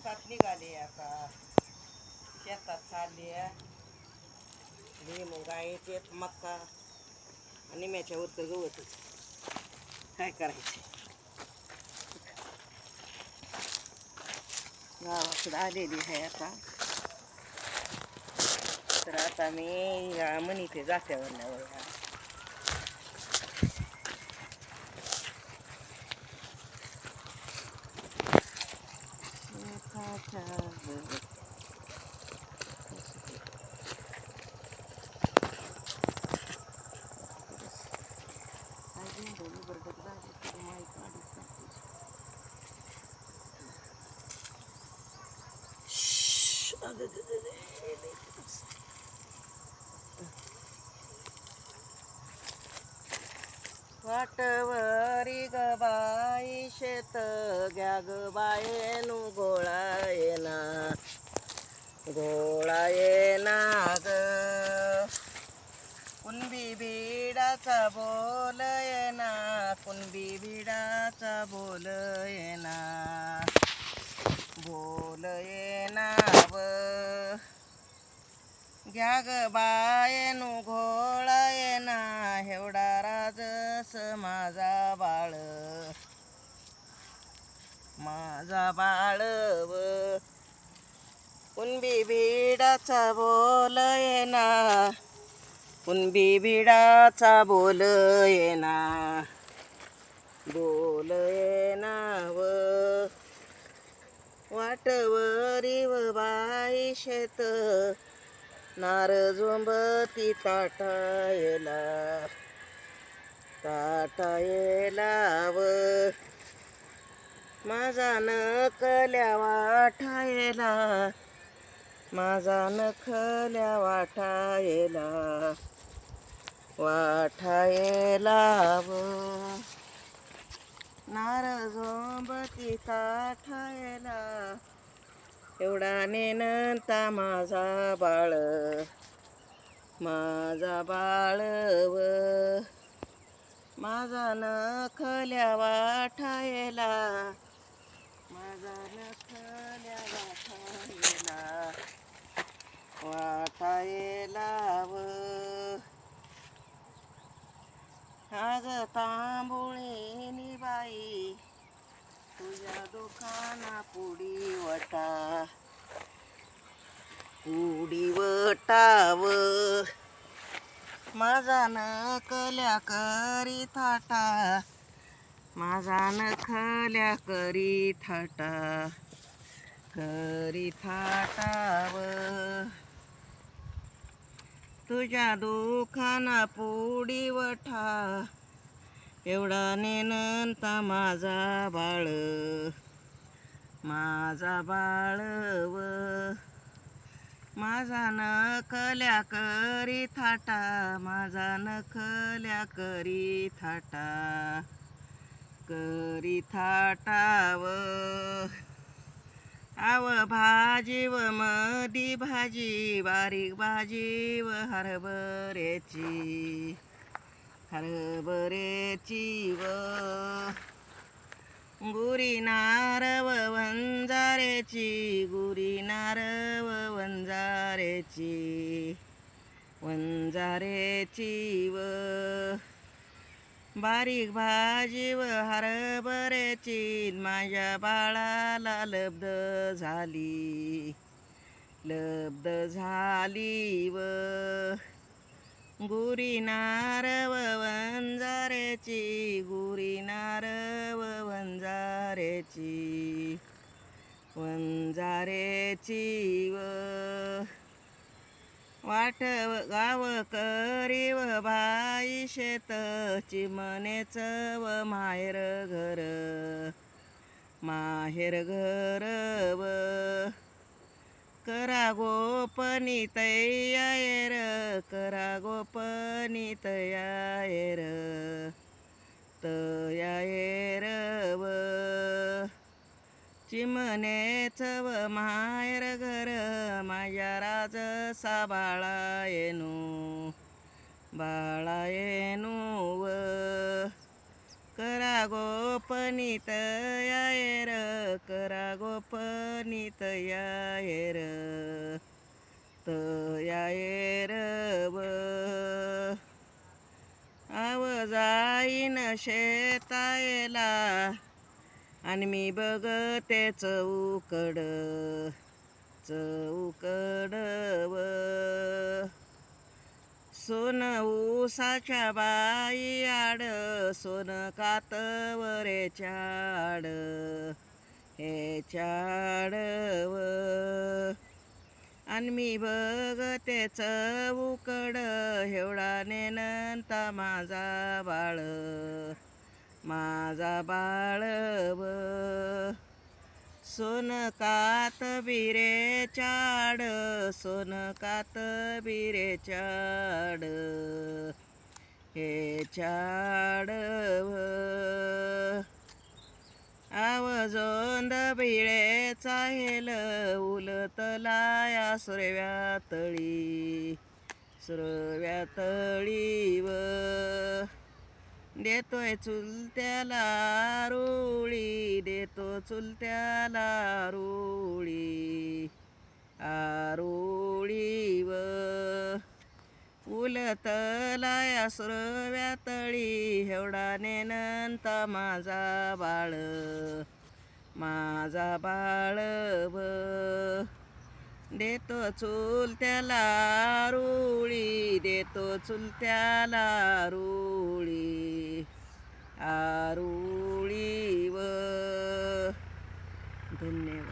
शेतात निघाले आता. शेतात चालली भुईमुग आहे ते मक्का आणि निम्याच्या वरचं गवतच काय करायचं? गावाकडं आलेली आहे आता. तर आता मी या मनीथे जात्यावर वाटवरी ग बाई शेत घ्या ग बायेनु गोळा येना. गोळा येना ग. कुणबी बिडाचा बोल येना. कुणबी बिडाचा बोल येना बोल येना व घ्या ग बायेनु घोळा येना हेवडा राजस माझा बाळ. माझा बाळ व कुणबी बिडाचा बोल येना कुणबी बिडाचा बोल येना बोल येना व वाटवरी व बाई शेत नार ताटायला ताटायला व माझा नकल्या वाटायला माझा नखल्या वाटायला वाठायला व नार झोंबती ताठायला एवढा नेनंता माझा बाळ माझा बाळ व माझा नखल्या वाठायला माझा नखल्या वाठा वाठायला व आज तांबुळे बाई खाना पुडी वटा. पुडी वटाव. माझा नकल्या करी थाटा. माझा नखल्या करी थाटा. करी थाटाव. तुझ्या दुखाना पुडी वठा. एवढा नेनंता माझा बाळ. माझा बाळव माझा नखल्या करी थाटा माझा नखल्या करी थाटा करी थाटाव आव भाजी व मधी भाजी बारीक भाजी व हरभऱ्याची हरभऱ्याची व गुरी नारव वंजारेची गुरी नारव वंजारेची वंजारेची व बारीक भाजी व हरभऱ्याची. माझ्या बाळाला लब्ध झाली लब्ध झाली व गुरी नारव वंजाऱ्याची गुरी नारव वंजाऱ्याची वंजाऱ्याची व वाट गाव करी व बाई शेत चिमणेच व माहेर घर माहेर घर व करा गोपनी तयार करा गोपनी तयार तयार व चिमणेच व माहेर घर माझ्या राज बाळा येनू बाळा येनू व करा गोपनीत यायर करा गोपनीत यायर तयायर व आव जाईन शेतायला आणि मी बघ ते चौकड व सोन ऊसाच्या बाई आड सोन कातवरे चाड हे चाड व आणि मी बघते उकड हेवडा नेनंता माझा बाळ माझा बाळ सोनकात कात बिरे चाड सोनकात बिरे चाड हे चाड आवजोंद आवाजोंद चाहेल उलतलाया उलतला या सुरव्या तळी सुरव्या तळी व देतोय चुलत्याला रोळी देतो चुलत्याला रोळी आरुळी व उलतला या सुरव्या तळी हेवडा नेनंत माझा बाळ माझा बाळ व देतो चुलत्याला रूळी देतो चुलत्याला रूळी. आरुळी व धन्यवाद.